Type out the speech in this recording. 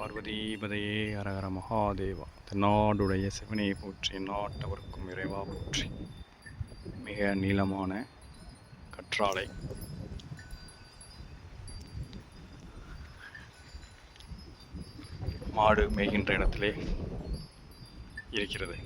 பார்வதி பதையே அரகர மகாதேவா. தென்னாடுடைய சிவனை போற்றி நாட்டவர்க்கும் இறைவா போற்றி. மிக நீளமான கற்றாழை. மாடு மேய்கின்ற இடத்திலே இருக்கிறது.